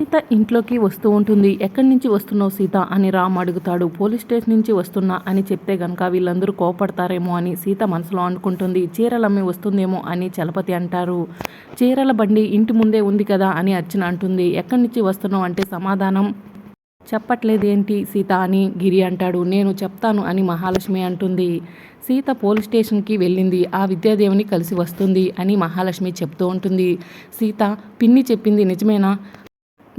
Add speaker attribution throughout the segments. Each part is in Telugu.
Speaker 1: సీత ఇంట్లోకి వస్తూ ఉంటుంది? ఎక్కడి నుంచి వస్తున్నావు సీత? అని రామ్ అడుగుతాడు. పోలీస్ స్టేషన్ నుంచి వస్తున్నా అని చెప్తే గనక వీళ్ళందరూ కోపడతారేమో అని సీత మనసులో అనుకుంటుంది. చీరలమ్మి వస్తుందేమో అని చలపతి అంటారు. చీరల బండి ఇంటి ముందే ఉంది కదా అని అర్చన అంటుంది. ఎక్కడి నుంచి వస్తున్నావు అంటే సమాధానం? చెప్పట్లేదేంటి సీత అని గిరి అంటాడు. నేను చెప్తాను అని మహాలక్ష్మి అంటుంది. సీత పోలీస్ స్టేషన్కి వెళ్ళింది. ఆ విద్యాదేవిని కలిసి వస్తుంది అని మహాలక్ష్మి చెప్తూ ఉంటుంది. సీత పిన్ని చెప్పింది నిజమేనా?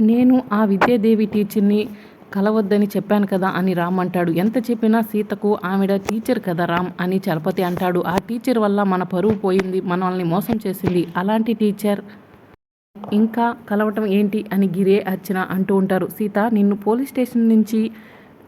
Speaker 1: నేను ఆ విద్యాదేవి టీచర్ని కలవద్దని చెప్పాను కదా అని రామ్ అంటాడు. ఎంత చెప్పినా సీతకు ఆవిడ టీచర్ కదా రామ్ అని చలపతి అంటాడు. ఆ టీచర్ వల్ల మన పరువు పోయింది మనల్ని మోసం చేసింది అలాంటి టీచర్. ఇంకా కలవటం ఏంటి అని గిరే అర్చన అంటూ ఉంటారు. సీత నిన్ను పోలీస్ స్టేషన్ నుంచి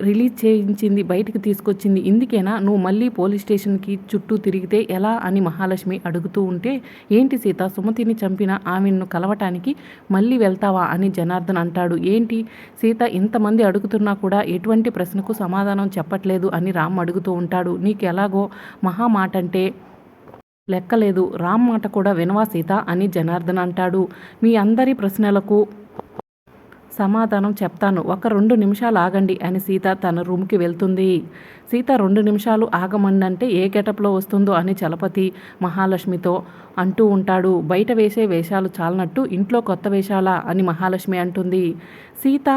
Speaker 1: రిలీజ్ చేయించింది బయటికి తీసుకొచ్చింది. ఇందుకేనా? నువ్వు మళ్ళీ పోలీస్ స్టేషన్కి చుట్టూ తిరిగితే ఎలా అని మహాలక్ష్మి అడుగుతూ ఉంటే ఏంటి సీత? సుమతిని చంపిన ఆమెను కలవటానికి మళ్ళీ వెళ్తావా అని జనార్దన్ అంటాడు. ఏంటి? సీత ఇంతమంది అడుగుతున్నా కూడా ఎటువంటి ప్రశ్నకు సమాధానం చెప్పట్లేదు అని రామ్ అడుగుతూ ఉంటాడు. నీకు ఎలాగో మహా మాట అంటే లెక్కలేదు. రామ్ మాట కూడా వినవా సీత? అని జనార్దన్ అంటాడు. మీ అందరి ప్రశ్నలకు సమాధానం చెప్తాను. ఒక రెండు నిమిషాలు ఆగండి అని సీత తన రూమ్కి వెళ్తుంది. సీత రెండు నిమిషాలు ఆగమండంటే ఏ గెటప్లో వస్తుందో అని చలపతి మహాలక్ష్మితో అంటూ ఉంటాడు. బయట వేసే వేషాలు చాలనట్టు ఇంట్లో కొత్త వేషాలా అని మహాలక్ష్మి అంటుంది. సీత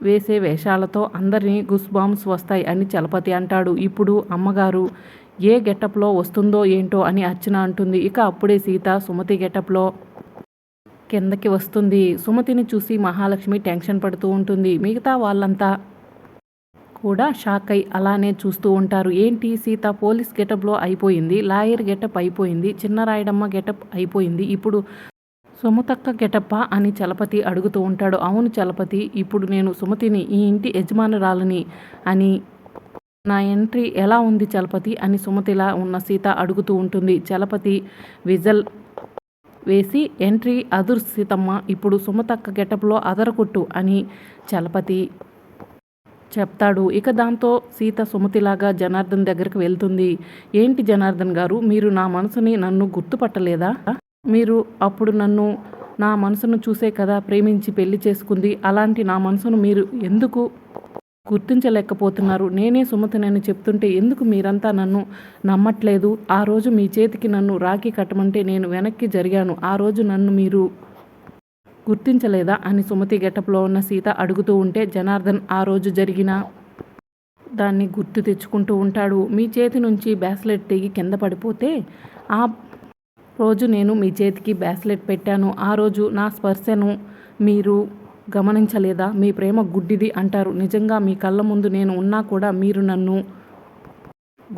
Speaker 1: వేసే వేషాలతో అందరినీ గుస్ బాంబ్స్ వస్తాయి అని చలపతి అంటాడు. ఇప్పుడు అమ్మగారు ఏ గెటప్లో వస్తుందో ఏంటో అని అర్చన అంటుంది. ఇక అప్పుడే సీత సుమతి గెటప్లో కిందకి వస్తుంది. సుమతిని చూసి మహాలక్ష్మి టెన్షన్ పడుతూ ఉంటుంది. మిగతా వాళ్ళంతా కూడా షాక్ అయి అలానే చూస్తూ ఉంటారు. ఏంటి సీత పోలీస్ గెటప్లో అయిపోయింది లాయర్ గెటప్ అయిపోయింది చిన్న రాయడమ్మ గెటప్ అయిపోయింది ఇప్పుడు సుమతక్క గెటప్ప అని చలపతి అడుగుతూ ఉంటాడు. అవును చలపతి ఇప్పుడు నేను సుమతిని ఈ ఇంటి యజమానురాలని అని నా ఎంట్రీ ఎలా ఉంది చలపతి అని సుమతిలా ఉన్న సీత అడుగుతూ ఉంటుంది. చలపతి విజల్ వేసి ఎంట్రీ అదుర్ సీతమ్మ ఇప్పుడు సుమతక్క గెటప్లో అదరకొట్టు అని చలపతి చెప్తాడు. ఇక దాంతో సీత సుమతిలాగా జనార్దన్ దగ్గరికి వెళ్తుంది. ఏంటి జనార్దన్ గారు మీరు నా మనసుని నన్ను గుర్తుపట్టలేదా? మీరు అప్పుడు నన్ను నా మనసును చూసే కదా ప్రేమించి పెళ్ళి చేసుకుంది అలాంటి నా మనసును మీరు ఎందుకు గుర్తించలేకపోతున్నారు. నేనే సుమతినని చెప్తుంటే ఎందుకు మీరంతా నన్ను నమ్మట్లేదు? ఆ రోజు మీ చేతికి నన్ను రాఖీ కట్టమంటే నేను వెనక్కి జరిగాను. ఆ రోజు నన్ను మీరు గుర్తించలేదా? అని సుమతి గెటప్లో ఉన్న సీత అడుగుతూ ఉంటే జనార్దన్ ఆ రోజు జరిగిన దాన్ని గుర్తు తెచ్చుకుంటూ ఉంటాడు. మీ చేతి నుంచి బ్యాస్లెట్ తెగి కింద పడిపోతే ఆ రోజు నేను మీ చేతికి బ్యాస్లెట్ పెట్టాను. ఆ రోజు నా స్పర్శను మీరు గమనించలేదా? మీ ప్రేమ గుడ్డిది అంటారు. నిజంగా మీ కళ్ళ ముందు నేను ఉన్నా కూడా మీరు నన్ను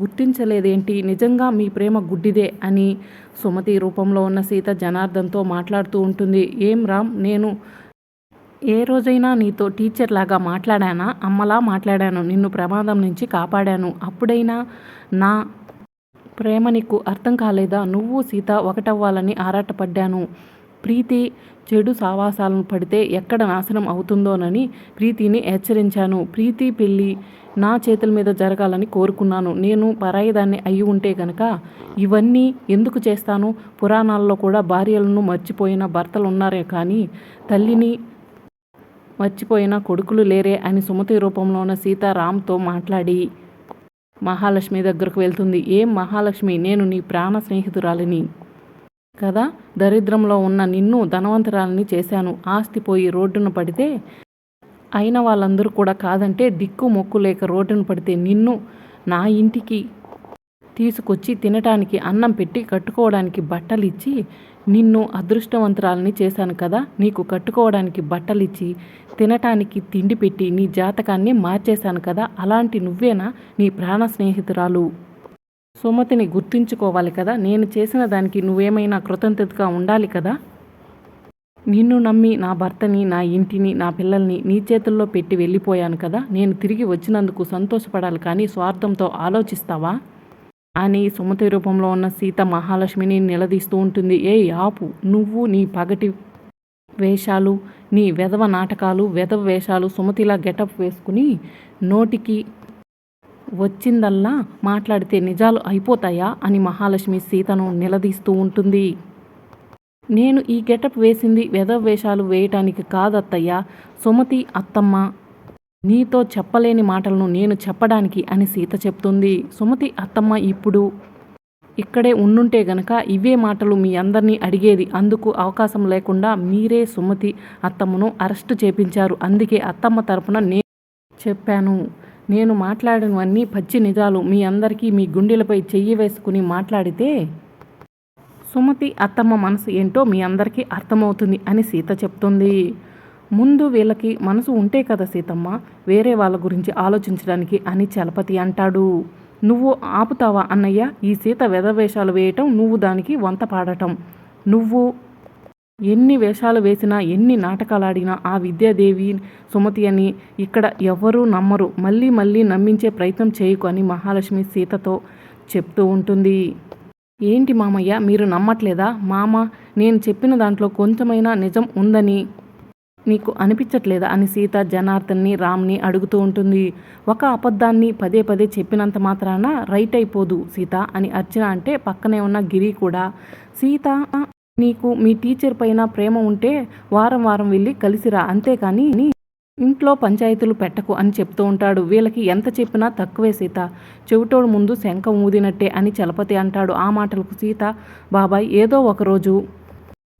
Speaker 1: గుర్తించలేదేంటి? నిజంగా మీ ప్రేమ గుడ్డిదే అని సుమతి రూపంలో ఉన్న సీత జనార్దంతో మాట్లాడుతూ ఉంటుంది. ఏం రామ్? నేను ఏ రోజైనా నీతో టీచర్ లాగా మాట్లాడానా? అమ్మలా మాట్లాడాను. నిన్ను ప్రమాదం నుంచి కాపాడాను. అప్పుడైనా నా ప్రేమ నీకు అర్థం కాలేదా? నువ్వు సీత ఒకటవ్వాలని ఆరాటపడ్డాను. ప్రీతి చెడు సావాసాలను పడితే ఎక్కడ నాశనం అవుతుందోనని ప్రీతిని హెచ్చరించాను. ప్రీతి పెళ్ళి నా చేతుల మీద జరగాలని కోరుకున్నాను. నేను పరాయిదాన్ని అయి ఉంటే గనక ఇవన్నీ ఎందుకు చేస్తాను? పురాణాల్లో కూడా భార్యలను మర్చిపోయిన భర్తలు ఉన్నారే కానీ తల్లిని మర్చిపోయిన కొడుకులు లేరే అని సుమతి రూపంలో ఉన్న సీతారాంతో మాట్లాడి మహాలక్ష్మి దగ్గరకు వెళ్తుంది. ఏం మహాలక్ష్మి? నేను నీ ప్రాణ స్నేహితురాలిని. కదా? దరిద్రంలో ఉన్న నిన్ను ధనవంతురాలని చేశాను. ఆస్తి పోయి రోడ్డున పడితే అయిన వాళ్ళందరూ కూడా కాదంటే దిక్కు మొక్కు లేక రోడ్డున పడితే నిన్ను నా ఇంటికి తీసుకొచ్చి తినటానికి అన్నం పెట్టి కట్టుకోవడానికి బట్టలు ఇచ్చి నిన్ను అదృష్టవంతురాలని చేశాను కదా? నీకు కట్టుకోవడానికి బట్టలు ఇచ్చి తినటానికి తిండి పెట్టి నీ జాతకాన్ని మార్చేశాను కదా? అలాంటి నువ్వేనా నీ ప్రాణ స్నేహితురాలు సుమతిని గుర్తుంచుకోవాలి కదా? నేను చేసిన దానికి నువ్వేమైనా కృతజ్ఞతగా ఉండాలి కదా? నిన్ను నమ్మి నా భర్తని నా ఇంటిని నా పిల్లల్ని నీ చేతుల్లో పెట్టి వెళ్ళిపోయాను కదా? నేను తిరిగి వచ్చినందుకు సంతోషపడాలి కానీ స్వార్థంతో ఆలోచిస్తావా? అని సుమతి రూపంలో ఉన్న సీత మహాలక్ష్మిని నిలదీస్తూ ఉంటుంది. ఏ ఆపు. నువ్వు నీ పగటి వేషాలు నీ వెధవ నాటకాలు వెధవ వేషాలు సుమతిలా గెటప్ వేసుకుని నోటికి వచ్చిందల్లా మాట్లాడితే నిజాలు అయిపోతాయా అని మహాలక్ష్మి సీతను నిలదీస్తూ ఉంటుంది. నేను ఈ గెటప్ వేసింది వెధవ వేషాలు వేయటానికి కాదత్తయ్య సుమతి అత్తమ్మ. నీతో చెప్పలేని మాటలను నేను చెప్పడానికి అని సీత చెప్తుంది. సుమతి అత్తమ్మ ఇప్పుడు ఇక్కడే ఉండుంటే గనక ఇవే మాటలు మీ అందరినీ అడిగేది. అందుకు అవకాశం లేకుండా మీరే సుమతి అత్తమ్మను అరెస్టు చేపించారు. అందుకే అత్తమ్మ తరపున నేను చెప్పాను. నేను మాట్లాడినవన్నీ పచ్చి నిజాలు మీ అందరికీ మీ గుండెలపై చెయ్యి వేసుకుని మాట్లాడితే సుమతి అత్తమ్మ మనసు ఏంటో మీ అందరికీ అర్థమవుతుంది అని సీత చెప్తుంది. ముందు వీళ్ళకి మనసు ఉంటే కదా సీతమ్మ వేరే వాళ్ళ గురించి ఆలోచించడానికి అని చలపతి అంటాడు. నువ్వు ఆపుతావా అన్నయ్య? ఈ సీత వెధవేషాలు వేయటం నువ్వు దానికి వంత పాడటం. నువ్వు ఎన్ని వేషాలు వేసినా ఎన్ని నాటకాలు ఆడినా ఆ విద్యాదేవి సుమతి అని ఇక్కడ ఎవ్వరూ నమ్మరు. మళ్ళీ మళ్ళీ నమ్మించే ప్రయత్నం చేయకు అని మహాలక్ష్మి సీతతో చెప్తూ ఉంటుంది. ఏంటి మామయ్య మీరు నమ్మట్లేదా? మామ నేను చెప్పిన దాంట్లో కొంచెమైనా నిజం ఉందని నీకు అనిపించట్లేదా? అని సీత జనార్దన్ని రామ్ని అడుగుతూ ఉంటుంది. ఒక అబద్ధాన్ని పదే పదే చెప్పినంత మాత్రాన రైట్ అయిపోదు సీత అని అర్చన అంటే పక్కనే ఉన్న గిరి కూడా. సీత నీకు మీ టీచర్ పైన ప్రేమ ఉంటే వారం వారం వెళ్ళి కలిసిరా అంతేకాని ఇంట్లో పంచాయతీలు పెట్టకు అని చెప్తూ ఉంటాడు. వీళ్ళకి ఎంత చెప్పినా తక్కువే సీత. చెవిటోడు ముందు శంఖ ఊదినట్టే అని చలపతి అంటాడు. ఆ మాటలకు సీత బాబాయ్ ఏదో ఒకరోజు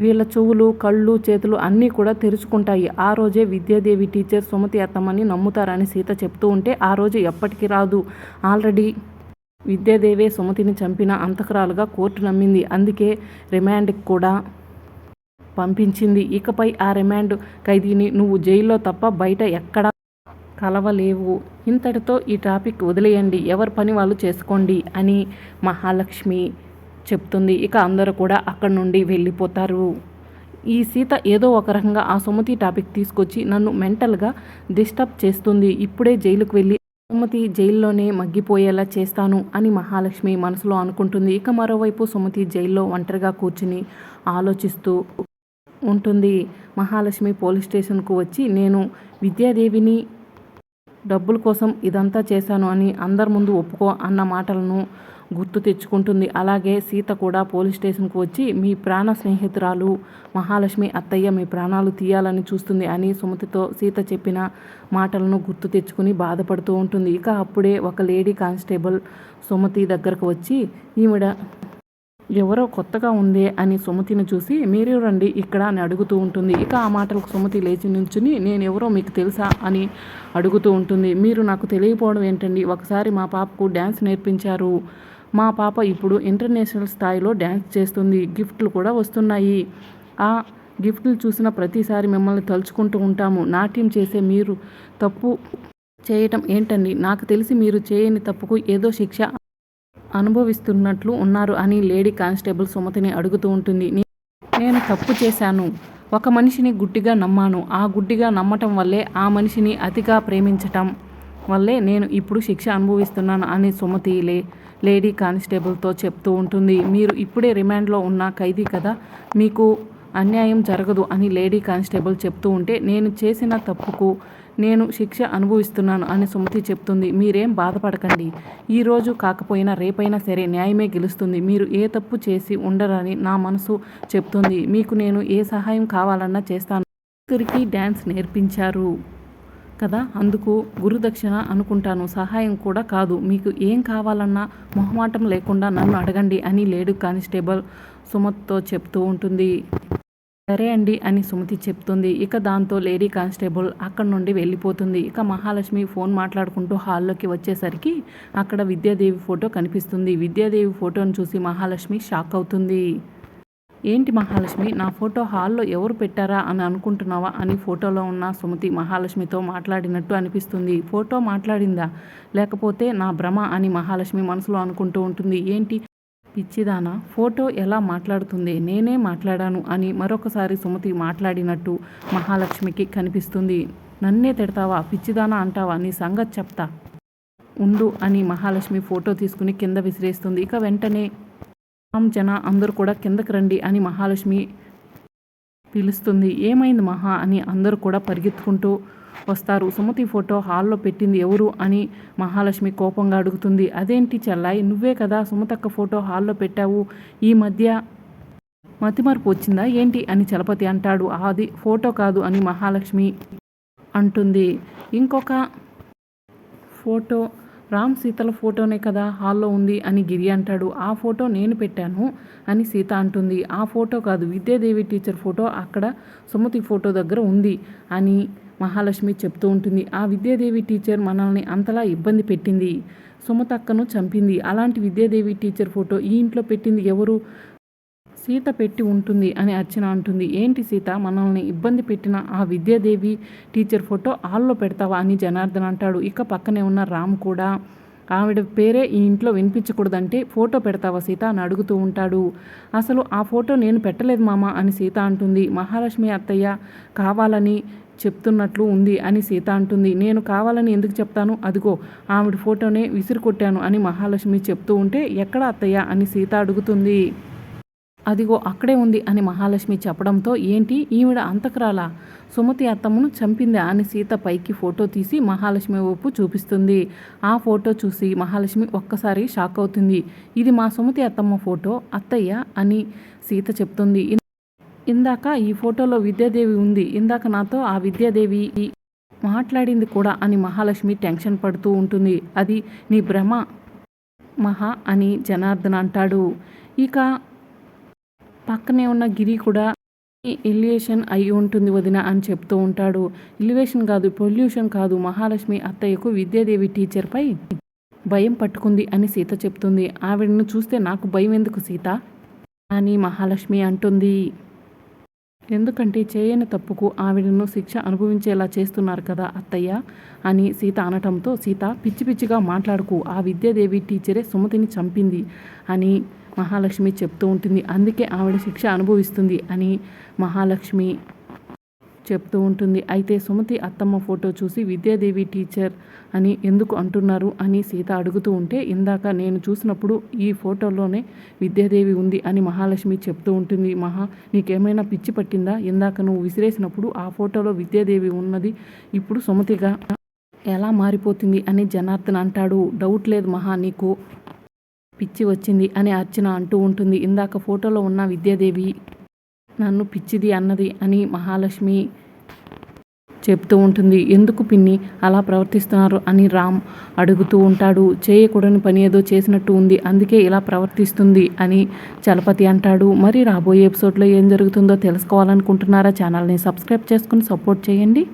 Speaker 1: వీళ్ళ చెవులు కళ్ళు చేతులు అన్నీ కూడా తెరుచుకుంటాయి. ఆ రోజే విద్యాదేవి టీచర్ సుమతి అత్తమ్మని నమ్ముతారని సీత చెప్తూ ఉంటే ఆ రోజు ఎప్పటికీ రాదు. ఆల్రెడీ విద్యాదేవే సుమతిని చంపిన అంతకురాలుగా కోర్టు నమ్మింది. అందుకే రిమాండ్కి కూడా పంపించింది. ఇకపై ఆ రిమాండ్ ఖైదీని నువ్వు జైల్లో తప్ప బయట ఎక్కడా కలవలేవు. ఇంతటితో ఈ టాపిక్ వదిలేయండి. ఎవరి పని వాళ్ళు చేసుకోండి అని మహాలక్ష్మి చెప్తుంది. ఇక అందరూ కూడా అక్కడి నుండి వెళ్ళిపోతారు. ఈ సీత ఏదో ఒక రకంగా ఆ సుమతి టాపిక్ తీసుకొచ్చి నన్ను మెంటల్గా డిస్టర్బ్ చేస్తుంది. ఇప్పుడే జైలుకు వెళ్ళి సుమతి జైల్లోనే మగ్గిపోయేలా చేస్తాను అని మహాలక్ష్మి మనసులో అనుకుంటుంది. ఇక మరోవైపు సుమతి జైల్లో ఒంటరిగా కూర్చుని ఆలోచిస్తూ ఉంటుంది. మహాలక్ష్మి పోలీస్ స్టేషన్కు వచ్చి నేను విద్యాదేవిని డబ్బుల కోసం ఇదంతా చేశాను అని అందరి ముందు ఒప్పుకో అన్న మాటలను గుర్తు తెచ్చుకుంటుంది. అలాగే సీత కూడా పోలీస్ స్టేషన్కు వచ్చి మీ ప్రాణ స్నేహితురాలు మహాలక్ష్మి అత్తయ్య మీ ప్రాణాలు తీయాలని చూస్తుంది అని సుమతితో సీత చెప్పిన మాటలను గుర్తు తెచ్చుకుని బాధపడుతూ ఉంటుంది. ఇక అప్పుడే ఒక లేడీ కానిస్టేబుల్ సుమతి దగ్గరకు వచ్చి ఈవిడ ఎవరో కొత్తగా ఉందే అని సుమతిని చూసి మీరు రండి ఇక్కడ అని అడుగుతూ ఉంటుంది. ఇక ఆ మాటలకు సుమతి లేచి నుంచుని నేను ఎవరో మీకు తెలుసా అని అడుగుతూ ఉంటుంది. మీరు నాకు తెలియపోవడం ఏంటండి? ఒకసారి మా పాపకు డ్యాన్స్ నేర్పించారు మా పాప ఇప్పుడు ఇంటర్నేషనల్ స్థాయిలో డ్యాన్స్ చేస్తుంది. గిఫ్ట్లు కూడా వస్తున్నాయి. ఆ గిఫ్ట్లు చూసిన ప్రతిసారి మిమ్మల్ని తలుచుకుంటూ ఉంటాము. నాట్యం చేసే మీరు తప్పు చేయటం ఏంటండి? నాకు తెలిసి మీరు చేయని తప్పుకు ఏదో శిక్ష అనుభవిస్తున్నట్లు ఉన్నారు అని లేడీ కానిస్టేబుల్ సుమతిని అడుగుతూ ఉంటుంది. నేను తప్పు చేశాను. ఒక మనిషిని గుడ్డిగా నమ్మాను. ఆ గుడ్డిగా నమ్మటం వల్లే ఆ మనిషిని అతిగా ప్రేమించటం వల్లే నేను ఇప్పుడు శిక్ష అనుభవిస్తున్నాను అని సుమతి లే లేడీ కానిస్టేబుల్తో చెప్తూ ఉంటుంది మీరు ఇప్పుడే రిమాండ్లో ఉన్న ఖైదీ కదా మీకు అన్యాయం జరగదు అని లేడీ కానిస్టేబుల్ చెప్తూ ఉంటే నేను చేసిన తప్పుకు నేను శిక్ష అనుభవిస్తున్నాను అని సుమతి చెప్తుంది. మీరేం బాధపడకండి. ఈరోజు కాకపోయినా రేపైనా సరే న్యాయమే గెలుస్తుంది. మీరు ఏ తప్పు చేసి ఉండరని నా మనసు చెప్తుంది. మీకు నేను ఏ సహాయం కావాలన్నా చేస్తాను కూతురికి డ్యాన్స్ నేర్పించారు. కదా? అందుకు గురుదక్షిణ అనుకుంటాను. సహాయం కూడా కాదు. మీకు ఏం కావాలన్నా మొహమాటం లేకుండా నన్ను అడగండి అని లేడు కానిస్టేబుల్ సుమత్తో చెప్తూ ఉంటుంది. సరే అండి అని సుమతి చెప్తుంది. ఇక దాంతో లేడీ కానిస్టేబుల్ అక్కడ నుండి వెళ్ళిపోతుంది. ఇక మహాలక్ష్మి ఫోన్ మాట్లాడుకుంటూ హాల్లోకి వచ్చేసరికి అక్కడ విద్యాదేవి ఫోటో కనిపిస్తుంది. విద్యాదేవి ఫోటోను చూసి మహాలక్ష్మి షాక్ అవుతుంది. ఏంటి మహాలక్ష్మి నా ఫోటో హాల్లో ఎవరు పెట్టారా అని అనుకుంటున్నావా? అని ఫోటోలో ఉన్న సుమతి మహాలక్ష్మితో మాట్లాడినట్టు అనిపిస్తుంది. ఫోటో మాట్లాడిందా? లేకపోతే నా భ్రమ? అని మహాలక్ష్మి మనసులో అనుకుంటూ ఉంటుంది. ఏంటి పిచ్చిదానా ఫోటో ఎలా మాట్లాడుతుంది? నేనే మాట్లాడాను అని మరొకసారి సుమతి మాట్లాడినట్టు మహాలక్ష్మికి కనిపిస్తుంది. నన్నే తిడతావా? పిచ్చిదానా అంటావా? నీ సంగతి చెప్తా. ఉండు అని మహాలక్ష్మి ఫోటో తీసుకుని కింద విసిరేస్తుంది. ఇక వెంటనే రామ్ జన అందరూ కూడా కిందకి రండి అని మహాలక్ష్మి పిలుస్తుంది. ఏమైంది మహా అని అందరూ కూడా పరిగెత్తుకుంటూ వస్తారు. సుమతి ఫోటో హాల్లో పెట్టింది ఎవరు అని మహాలక్ష్మి కోపంగా అడుగుతుంది. అదేంటి చెల్లాయి నువ్వే కదా సుమతక్క ఫోటో హాల్లో పెట్టావు. ఈ మధ్య మతిమరుపు వచ్చిందా? ఏంటి అని చలపతి అంటాడు. అది ఫోటో కాదు అని మహాలక్ష్మి అంటుంది. ఇంకొక ఫోటో రామ్ సీతల ఫోటోనే కదా హాల్లో ఉంది అని గిరి అంటాడు. ఆ ఫోటో నేను పెట్టాను అని సీత అంటుంది. ఆ ఫోటో కాదు విద్యాదేవి టీచర్ ఫోటో అక్కడ సుమతి ఫోటో దగ్గర ఉంది అని మహాలక్ష్మి చెప్తూ ఉంటుంది. ఆ విద్యాదేవి టీచర్ మనల్ని అంతలా ఇబ్బంది పెట్టింది. సుమతక్కను చంపింది. అలాంటి విద్యాదేవి టీచర్ ఫోటో ఈ ఇంట్లో పెట్టింది ఎవరు? సీత పెట్టి ఉంటుంది అని అర్చన అంటుంది. ఏంటి సీత? మనల్ని ఇబ్బంది పెట్టిన ఆ విద్యాదేవి టీచర్ ఫోటో హాల్లో పెడతావా అని జనార్దన్ అంటాడు. ఇక పక్కనే ఉన్న రామ్ కూడా ఆవిడ పేరే ఈ ఇంట్లో వినిపించకూడదంటే ఫోటో పెడతావా సీత అని అడుగుతూ ఉంటాడు. అసలు ఆ ఫోటో నేను పెట్టలేదు మామ అని సీత అంటుంది. మహాలక్ష్మి అత్తయ్య కావాలని చెప్తున్నట్లు ఉంది అని సీత అంటుంది. నేను కావాలని ఎందుకు చెప్తాను? అదిగో ఆవిడ ఫోటోనే విసిరి కొట్టాను అని మహాలక్ష్మి చెప్తూ ఉంటే ఎక్కడ అత్తయ్య అని సీత అడుగుతుంది. అదిగో అక్కడే ఉంది అని మహాలక్ష్మి చెప్పడంతో ఏంటి? ఈవిడ అంతకురాలా? సుమతి అత్తమ్మను చంపిందా? అని సీత పైకి ఫోటో తీసి మహాలక్ష్మి వైపు చూపిస్తుంది. ఆ ఫోటో చూసి మహాలక్ష్మి ఒక్కసారి షాక్ అవుతుంది. ఇది మా సుమతి అత్తమ్మ ఫోటో అత్తయ్య అని సీత చెప్తుంది. ఇందాక ఈ ఫోటోలో విద్యాదేవి ఉంది. ఇందాక నాతో ఆ విద్యాదేవి మాట్లాడింది కూడా అని మహాలక్ష్మి టెన్షన్ పడుతూ ఉంటుంది. అది నీ భ్రమ మహా అని జనార్దన్ అంటాడు. ఇక పక్కనే ఉన్న గిరి కూడా ఎలివేషన్ అయి ఉంటుంది వదిన అని చెప్తూ ఉంటాడు. ఎలివేషన్ కాదు పొల్యూషన్ కాదు. మహాలక్ష్మి అత్తయ్యకు విద్యాదేవి టీచర్పై భయం పట్టుకుంది అని సీత చెప్తుంది. ఆవిడను చూస్తే నాకు భయం ఎందుకు సీత? అని మహాలక్ష్మి అంటుంది. ఎందుకంటే చేయని తప్పుకు ఆవిడను శిక్ష అనుభవించేలా చేస్తున్నారు కదా అత్తయ్య? అని సీత అనటంతో సీత పిచ్చి పిచ్చిగా మాట్లాడుకు. ఆ విద్యాదేవి టీచరే సుమతిని చంపింది అని మహాలక్ష్మి చెప్తూ ఉంటుంది. అందుకే ఆవిడ శిక్ష అనుభవిస్తుంది అని మహాలక్ష్మి చెప్తూ ఉంటుంది. అయితే సుమతి అత్తమ్మ ఫోటో చూసి విద్యాదేవి టీచర్ అని ఎందుకు అంటున్నారు? అని సీత అడుగుతూ ఉంటే ఇందాక నేను చూసినప్పుడు ఈ ఫోటోలోనే విద్యాదేవి ఉంది అని మహాలక్ష్మి చెప్తూ ఉంటుంది. మహా నీకేమైనా పిచ్చి పట్టిందా? ఇందాక నువ్వు విసిరేసినప్పుడు ఆ ఫోటోలో విద్యాదేవి ఉన్నది ఇప్పుడు సుమతిగా ఎలా మారిపోతుంది? అని జనార్దన్ అంటాడు. డౌట్ లేదు మహా నీకు. పిచ్చి వచ్చింది అని అర్చన అంటూ ఉంటుంది. ఇందాక ఫోటోలో ఉన్న విద్యాదేవి నన్ను పిచ్చిది అన్నది అని మహాలక్ష్మి చెప్తూ ఉంటుంది. ఎందుకు పిన్ని అలా ప్రవర్తిస్తున్నారు? అని రామ్ అడుగుతూ ఉంటాడు. చేయకూడని పని ఏదో చేసినట్టు ఉంది. అందుకే ఇలా ప్రవర్తిస్తుంది అని చలపతి అంటాడు. మరి రాబోయే ఎపిసోడ్లో ఏం జరుగుతుందో తెలుసుకోవాలనుకుంటున్నారా? ఛానల్ని సబ్స్క్రైబ్ చేసుకుని సపోర్ట్ చేయండి.